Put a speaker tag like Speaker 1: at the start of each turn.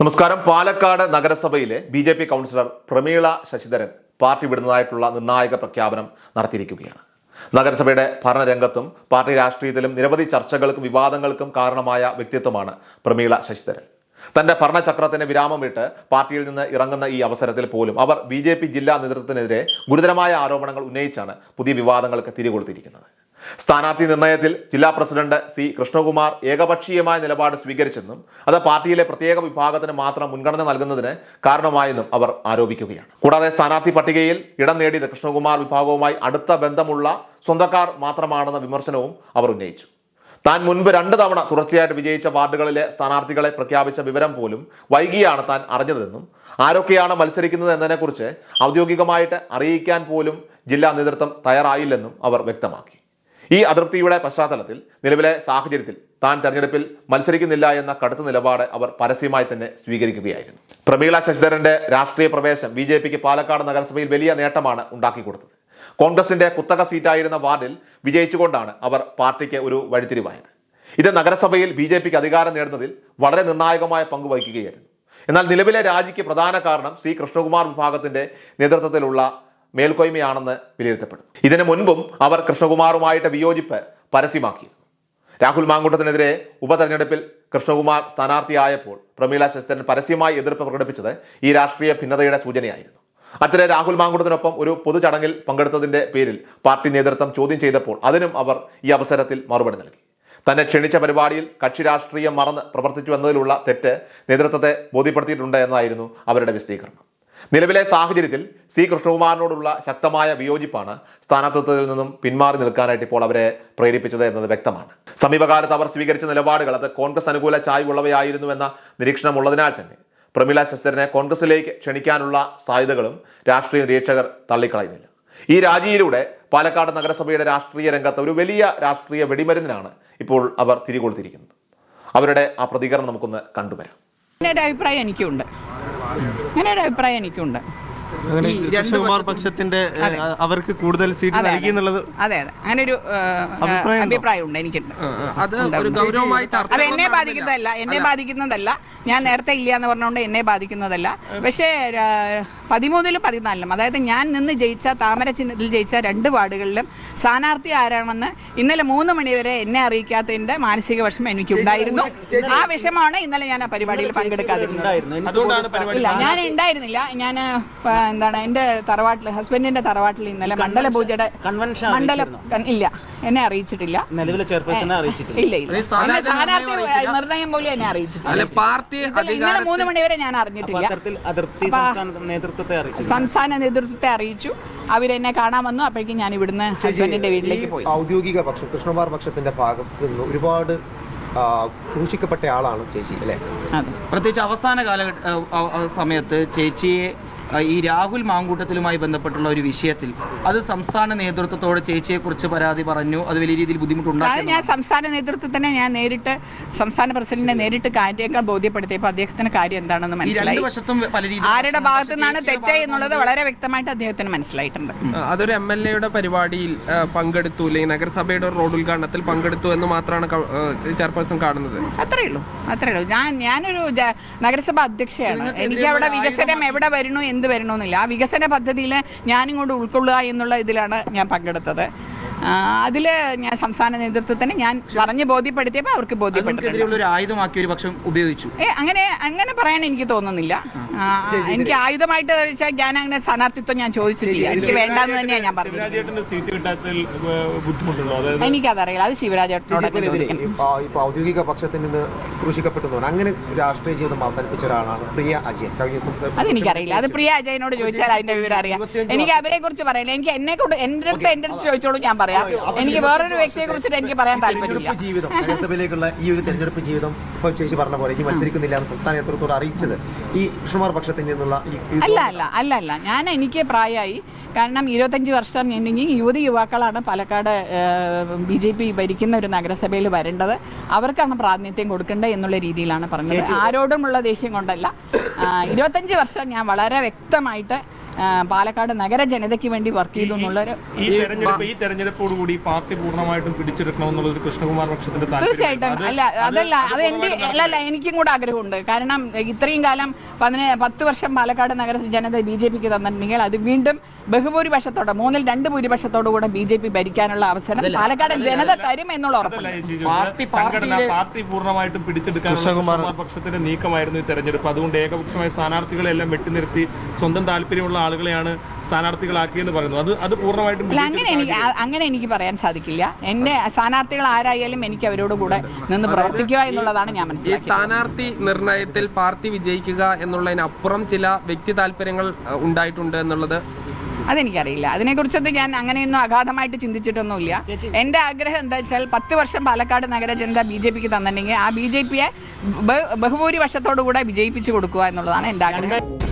Speaker 1: നമസ്കാരം. പാലക്കാട് നഗരസഭയിലെ B J P councillor Prameela Sasidharan party വിടുന്നതായിട്ടുള്ള നിർണായക പ്രഖ്യാപനം നടത്തിയിരിക്കുകയാണ്. നഗരസഭയുടെ ഭരണരംഗത്തും പാർട്ടി രാഷ്ട്രീയത്തിലും നിരവധി ചർച്ചകൾക്കും വിവാദങ്ങൾക്കും കാരണമായ വ്യക്തിത്വമാണ് പ്രമീള ശശിധരൻ. തന്റെ ഭരണചക്രത്തിന് വിരാമമിട്ട് പാർട്ടിയിൽ നിന്ന് ഇറങ്ങുന്ന ഈ അവസരത്തിൽ പോലും അവർ ബി ജില്ലാ നേതൃത്വത്തിനെതിരെ ഗുരുതരമായ ആരോപണങ്ങൾ ഉന്നയിച്ചാണ് പുതിയ വിവാദങ്ങൾക്ക് തിരികൊടുത്തിരിക്കുന്നത് സ്ഥാനാർത്ഥി നിർണയത്തിൽ ജില്ലാ പ്രസിഡന്റ് സി കൃഷ്ണകുമാർ ഏകപക്ഷീയമായ നിലപാട് സ്വീകരിച്ചെന്നും അത് പാർട്ടിയിലെ പ്രത്യേക വിഭാഗത്തിന് മാത്രം മുൻഗണന നൽകുന്നതിന് കാരണമായെന്നും അവർ ആരോപിക്കുകയാണ്. കൂടാതെ സ്ഥാനാർത്ഥി പട്ടികയിൽ ഇടം നേടിയത് കൃഷ്ണകുമാർ വിഭാഗവുമായി അടുത്ത ബന്ധമുള്ള സ്വന്തക്കാർ മാത്രമാണെന്ന വിമർശനവും അവർ ഉന്നയിച്ചു. താൻ മുൻപ് രണ്ട് തവണ തുടർച്ചയായിട്ട് വിജയിച്ച വാർഡുകളിലെ സ്ഥാനാർത്ഥികളെ പ്രഖ്യാപിച്ച വിവരം പോലും വൈകിയാണ് താൻ അറിഞ്ഞതെന്നും ആരൊക്കെയാണ് മത്സരിക്കുന്നത് എന്നതിനെക്കുറിച്ച് ഔദ്യോഗികമായിട്ട് അറിയിക്കാൻ പോലും ജില്ലാ നേതൃത്വം തയ്യാറായില്ലെന്നും അവർ വ്യക്തമാക്കി. ഈ അതൃപ്തിയുടെ പശ്ചാത്തലത്തിൽ നിലവിലെ സാഹചര്യത്തിൽ താൻ തെരഞ്ഞെടുപ്പിൽ മത്സരിക്കുന്നില്ല എന്ന കടുത്ത നിലപാട് അവർ പരസ്യമായി തന്നെ സ്വീകരിക്കുകയായിരുന്നു. പ്രമീള ശശിധരന്റെ രാഷ്ട്രീയ പ്രവേശം ബി ജെ പിക്ക് പാലക്കാട് നഗരസഭയിൽ വലിയ നേട്ടമാണ് ഉണ്ടാക്കി കൊടുത്തത്. കോൺഗ്രസിന്റെ കുത്തക സീറ്റായിരുന്ന വാർഡിൽ വിജയിച്ചുകൊണ്ടാണ് അവർ പാർട്ടിക്ക് ഒരു വഴിത്തിരിവായത്. ഇത് നഗരസഭയിൽ ബി ജെ പിക്ക് അധികാരം നേടുന്നതിൽ വളരെ നിർണായകമായ പങ്ക് വഹിക്കുകയായിരുന്നു. എന്നാൽ നിലവിലെ രാജിക്ക് പ്രധാന കാരണം സി കൃഷ്ണകുമാർ വിഭാഗത്തിന്റെ നേതൃത്വത്തിലുള്ള മേൽക്കോയ്മയാണെന്ന് വിലയിരുത്തപ്പെടുന്നു. ഇതിനു മുൻപും അവർ കൃഷ്ണകുമാറുമായിട്ട് വിയോജിപ്പ് പരസ്യമാക്കിയിരുന്നു. രാഹുൽ മാങ്കൂട്ടത്തിനെതിരെ ഉപതെരഞ്ഞെടുപ്പിൽ കൃഷ്ണകുമാർ സ്ഥാനാർത്ഥിയായപ്പോൾ പ്രമീള ശശിധരൻ പരസ്യമായി എതിർപ്പ് പ്രകടിപ്പിച്ചത് ഈ രാഷ്ട്രീയ ഭിന്നതയുടെ സൂചനയായിരുന്നു. അത്തരം രാഹുൽ മാങ്കൂട്ടത്തിനൊപ്പം ഒരു പൊതുചടങ്ങിൽ പങ്കെടുത്തതിന്റെ പേരിൽ പാർട്ടി നേതൃത്വം ചോദ്യം ചെയ്തപ്പോൾ അതിനും അവർ ഈ അവസരത്തിൽ മറുപടി നൽകി. തന്നെ ക്ഷണിച്ച പരിപാടിയിൽ കക്ഷി രാഷ്ട്രീയം മറന്ന് പ്രവർത്തിച്ചു എന്നതിലുള്ള തെറ്റ് നേതൃത്വത്തെ ബോധ്യപ്പെടുത്തിയിട്ടുണ്ട് എന്നായിരുന്നു അവരുടെ വിശദീകരണം. നിലവിലെ സാഹചര്യത്തിൽ സി കൃഷ്ണകുമാറിനോടുള്ള ശക്തമായ വിയോജിപ്പാണ് സ്ഥാനാർത്ഥിത്വത്തിൽ നിന്നും പിന്മാറി നിൽക്കാനായിട്ട് ഇപ്പോൾ അവരെ പ്രേരിപ്പിച്ചത് എന്നത് വ്യക്തമാണ്. സമീപകാലത്ത് അവർ സ്വീകരിച്ച നിലപാടുകൾ അത് കോൺഗ്രസ് അനുകൂല ചായ്വുള്ളവയായിരുന്നുവെന്ന നിരീക്ഷണമുള്ളതിനാൽ തന്നെ പ്രമീള ശസ്തരനെ കോൺഗ്രസിലേക്ക് ക്ഷണിക്കാനുള്ള സാധ്യതകളും രാഷ്ട്രീയ നിരീക്ഷകർ തള്ളിക്കളയുന്നില്ല. ഈ രാജിയിലൂടെ പാലക്കാട് നഗരസഭയുടെ രാഷ്ട്രീയ രംഗത്ത് ഒരു വലിയ രാഷ്ട്രീയ വെടിമരുന്നിനാണ് ഇപ്പോൾ അവർ തിരികൊടുത്തിരിക്കുന്നത് അവരുടെ ആ പ്രതികരണം നമുക്കൊന്ന് കണ്ടുവരാം.
Speaker 2: അഭിപ്രായം എനിക്കുണ്ട്. അങ്ങനെ ഒരു അഭിപ്രായം എനിക്കുണ്ട്
Speaker 3: കൃഷ്ണകുമാർ പക്ഷത്തിന്റെ അവർക്ക് കൂടുതൽ സീറ്റ് നൽകി എന്നുള്ളത്
Speaker 2: അതെ അതെ. അങ്ങനെ ഒരു
Speaker 3: അഭിപ്രായമുണ്ട്?
Speaker 2: അഭിപ്രായം ഉണ്ട് എനിക്കുണ്ട്
Speaker 4: അത് ഒരു ഗൗരവമായി
Speaker 2: അത് എന്നെ ബാധിക്കുന്നതല്ല. എന്നെ ബാധിക്കുന്നതല്ല. ഞാൻ നേരത്തെ ഇല്ല എന്ന് പറഞ്ഞുകൊണ്ട് എന്നെ ബാധിക്കുന്നതല്ല. പക്ഷേ പതിമൂന്നിലും പതിനാലിലും. അതായത് ഞാൻ നിന്ന് ജയിച്ച താമര ചിഹ്നത്തിൽ ജയിച്ച രണ്ട് വാർഡുകളിലും സ്ഥാനാർത്ഥി ആരാണെന്ന് ഇന്നലെ മൂന്ന് മണിവരെ എന്നെ അറിയിക്കാത്തതിന്റെ മാനസിക വിഷമം എനിക്കുണ്ടായിരുന്നു ആ വിഷമാണ് ഇന്നലെ ഞാൻ ആ പരിപാടിയിൽ പങ്കെടുക്കാതിരുന്നത്. ഇല്ല ഞാൻ ഉണ്ടായിരുന്നില്ല. ഞാൻ എന്താണ് എന്റെ തറവാട്ടിൽ ഹസ്ബൻഡിന്റെ തറവാട്ടിൽ ഇന്നലെ മണ്ഡല പൂജയുടെ
Speaker 5: കൺവെൻഷൻ
Speaker 2: മണ്ഡല ഇല്ല എന്നെ അറിയിച്ചിട്ടില്ല.
Speaker 5: നിലവിലെ ചെയർപേഴ്സണെ അറിയിച്ചിട്ടില്ല.
Speaker 2: ഇല്ല ഇല്ല.
Speaker 4: സ്ഥാനാർത്ഥി
Speaker 2: എന്നെ
Speaker 4: അറിയിച്ചില്ല?
Speaker 2: നിർണയം പോലും എന്നെ അറിയിച്ചിട്ടില്ല.
Speaker 4: അല്ലെ പാർട്ടി
Speaker 2: ഇന്നലെ- മൂന്ന് മണിവരെ ഞാൻ അറിഞ്ഞിട്ടില്ല.
Speaker 5: അതിർത്തി നേതൃത്വത്തെ അറിയിച്ചു.
Speaker 2: സംസ്ഥാന നേതൃത്വത്തെ അറിയിച്ചു. അവരെന്നെ കാണാൻ വന്നു. അപ്പോഴേക്കും ഞാൻ ഇവിടുന്ന് ഹസ്ബൻഡിന്റെ വീട്ടിലേക്ക് പോയി.
Speaker 6: ഔദ്യോഗിക പക്ഷം കൃഷ്ണകുമാർ പക്ഷത്തിന്റെ ഭാഗത്ത് നിന്ന് ഒരുപാട് ക്രൂശിക്കപ്പെട്ട ആളാണ് ചേച്ചി അല്ലെ?
Speaker 2: അതെ.
Speaker 7: പ്രത്യേകിച്ച് അവസാന കാലഘട്ട സമയത്ത് ചേച്ചിയെ ഈ രാഹുൽ മാങ്കൂട്ടത്തിലുമായി ബന്ധപ്പെട്ടുള്ള ഒരു വിഷയത്തിൽ അത് സംസ്ഥാന നേതൃത്വത്തോട് ചേച്ചിയെ കുറിച്ച് പരാതി പറഞ്ഞു. അത് വലിയ രീതിയിൽ ബുദ്ധിമുട്ടുണ്ടായി
Speaker 2: ഞാൻ സംസ്ഥാന നേതൃത്വത്തിനെ ഞാൻ നേരിട്ട് സംസ്ഥാന പ്രസിഡന്റിനെ നേരിട്ട് കാര്യങ്ങൾ ബോധ്യപ്പെടുത്തിയപ്പോൾ അദ്ദേഹത്തിന് കാര്യം എന്താണെന്ന് മനസ്സിലായി.
Speaker 7: വശത്തും പല രീതിയിൽ
Speaker 2: ആരുടെ ഭാഗത്തു നിന്നാണ് തെറ്റായി എന്നുള്ളത് വളരെ വ്യക്തമായിട്ട് അദ്ദേഹത്തിന് മനസ്സിലായിട്ടുണ്ട്.
Speaker 4: അതൊരു എം എൽ എയുടെ പരിപാടിയിൽ പങ്കെടുത്തു. അല്ലെങ്കിൽ നഗരസഭയുടെ ഒരു റോഡ് ഉദ്ഘാടനത്തിൽ പങ്കെടുത്തു എന്ന് മാത്രമാണ് ചെയർപേഴ്സൺ കാണുന്നത്.
Speaker 2: അത്രേ ഉള്ളൂ അത്രേ ഉള്ളൂ ഞാൻ ഞാനൊരു നഗരസഭാ അധ്യക്ഷയാണ്. എനിക്ക് അവിടെ വികസനം എവിടെ വരണു എന്ത് വരണമെന്നില്ല. ആ വികസന പദ്ധതിയിൽ ഞാനിങ്ങോട്ട് ഉൾക്കൊള്ളുക എന്നുള്ള ഇതിലാണ് ഞാൻ പങ്കെടുത്തത്. അതിൽ ഞാൻ സംസ്ഥാന നേതൃത്വത്തിന് ഞാൻ പറഞ്ഞ് ബോധ്യപ്പെടുത്തിയപ്പോൾ അവർക്ക്
Speaker 7: ഒരു ആയുധമാക്കി ഒരു പക്ഷം ഉപയോഗിച്ചു.
Speaker 2: ഏ അങ്ങനെ അങ്ങനെ പറയാൻ എനിക്ക് തോന്നുന്നില്ല. എനിക്ക് ആയുധമായിട്ട് വെച്ചാൽ ഞാൻ അങ്ങനെ സ്ഥാനാർത്ഥിത്വം ഞാൻ ചോദിച്ചിട്ടില്ല. എനിക്ക് വേണ്ടെന്ന് തന്നെയാണ് ഞാൻ പറഞ്ഞത്. എനിക്കതറിയില്ല. അത്
Speaker 6: ശിവരാജ് ഔദ്യോഗിക പക്ഷത്തിൽ നിന്ന് ക്രൂശിക്കപ്പെട്ടു അങ്ങനെ രാഷ്ട്രീയ ജീവിതം അവസാനിപ്പിച്ച ഒരാളാണ് പ്രിയ അജയൻ. കഴിഞ്ഞ സംസ്ഥാന
Speaker 2: അതെനിക്കറിയില്ല. അത് പ്രിയ അജയനോട് ചോദിച്ചാൽ അതിന്റെ വിവരം അറിയാം. എനിക്ക് അവരെ കുറിച്ച് പറയാൻ എനിക്ക് എന്നെ കൊണ്ട് എന്റെ അടുത്ത് എന്റെ അടുത്ത് ചോദിച്ചോളൂ ഞാൻ പറയാം. എനിക്ക് വേറൊരു വ്യക്തിയെ കുറിച്ചിട്ട് എനിക്ക് പറയാൻ താല്പര്യമില്ല.
Speaker 6: ജീവിതം നഗരസഭയിലേക്കുള്ള ഈ ഒരു തെരഞ്ഞെടുപ്പ് ജീവിതം ഇപ്പൊ ചേച്ചി പറഞ്ഞ പോലെ ഇനി മത്സരിക്കുന്നില്ല സംസ്ഥാന നേതൃത്വത്തോട് അറിയിച്ചത് ഈ കൃഷ്ണമാർ പക്ഷത്തിൽ നിന്നുള്ള ഈ ഈ
Speaker 2: അല്ല അല്ല അല്ല അല്ല. ഞാൻ എനിക്ക് പ്രായമായി കാരണം ഇരുപത്തഞ്ച് വർഷം ഉണ്ടെങ്കിൽ യുവതി യുവാക്കളാണ് പാലക്കാട് ബി ജെ പി ഭരിക്കുന്ന ഒരു നഗരസഭയിൽ വരേണ്ടത്. അവർക്കാണ് പ്രാതിനിധ്യം കൊടുക്കേണ്ടത് എന്നുള്ള രീതിയിലാണ് പറഞ്ഞത്. ആരോടുമുള്ള ദേഷ്യം കൊണ്ടല്ല. ഇരുപത്തഞ്ച് വർഷം ഞാൻ വളരെ വ്യക്തമായിട്ട് പാലക്കാട് നഗര ജനതയ്ക്ക് വേണ്ടി വർക്ക് ചെയ്തു എന്നുള്ളൊരു
Speaker 8: ഈ തെരഞ്ഞെടുപ്പ് ഈ തെരഞ്ഞെടുപ്പോടുകൂടി പാർട്ടി പൂർണമായിട്ടും പിടിച്ചെടുക്കണമെന്നുള്ളത് കൃഷ്ണകുമാർ പക്ഷത്തിന്റെ
Speaker 2: തീർച്ചയായിട്ടും. അല്ല അതല്ല അത് എന്റെ അല്ല അല്ല എനിക്കും കൂടെ ആഗ്രഹമുണ്ട്. കാരണം ഇത്രയും കാലം പതിന പത്ത് വർഷം പാലക്കാട് നഗര ജനത ബി ജെ പിക്ക് തന്നിട്ടുണ്ടെങ്കിൽ അത് വീണ്ടും ബഹുഭൂരിപക്ഷത്തോടെ മൂന്നിൽ രണ്ട് ഭൂരിപക്ഷത്തോടു കൂടെ ബി ജെ പി ഭരിക്കാനുള്ള അവസരം പാലക്കാട് ജനത തരും എന്നുള്ള
Speaker 7: പാർട്ടി
Speaker 8: പൂർണമായിട്ടും പിടിച്ചെടുക്കാൻ കൃഷ്ണകുമാർ പക്ഷത്തിന്റെ നീക്കമായിരുന്നു ഈ തെരഞ്ഞെടുപ്പ്. അതുകൊണ്ട് ഏകപക്ഷമായ സ്ഥാനാർത്ഥികളെല്ലാം വെട്ടിനിർത്തി സ്വന്തം താല്പര്യമുള്ള ആളുകളെയാണ് സ്ഥാനാർത്ഥികളാക്കിയെന്ന് പറയുന്നു അത് അത് പൂർണമായിട്ടും
Speaker 2: അല്ല അങ്ങനെ എനിക്ക് അങ്ങനെ എനിക്ക് പറയാൻ സാധിക്കില്ല. എന്റെ സ്ഥാനാർത്ഥികൾ ആരായാലും എനിക്ക് അവരോട് കൂടെ നിന്ന് പ്രവർത്തിക്കുക എന്നുള്ളതാണ് ഞാൻ
Speaker 4: ഈ
Speaker 2: മനസ്സിലാക്കിയത്.
Speaker 4: സ്ഥാനാർത്ഥി നിർണയത്തിൽ പാർട്ടി വിജയിക്കുക എന്നുള്ളതിനപ്പുറം ചില വ്യക്തി താല്പര്യങ്ങൾ ഉണ്ടായിട്ടുണ്ട് എന്നുള്ളത്
Speaker 2: അതെനിക്കറിയില്ല. അതിനെക്കുറിച്ചൊന്നും ഞാൻ അങ്ങനെയൊന്നും അഗാധമായിട്ട് ചിന്തിച്ചിട്ടൊന്നുമില്ല. എന്റെ ആഗ്രഹം എന്താ വെച്ചാൽ പത്ത് വർഷം പാലക്കാട് നഗര ജനത ബി ജെ പിക്ക് തന്നിട്ടുണ്ടെങ്കിൽ ആ ബി ജെ പിയെ ബഹുഭൂരിപക്ഷത്തോടു കൂടെ വിജയിപ്പിച്ചു കൊടുക്കുക എന്നുള്ളതാണ് എന്റെ ആഗ്രഹം.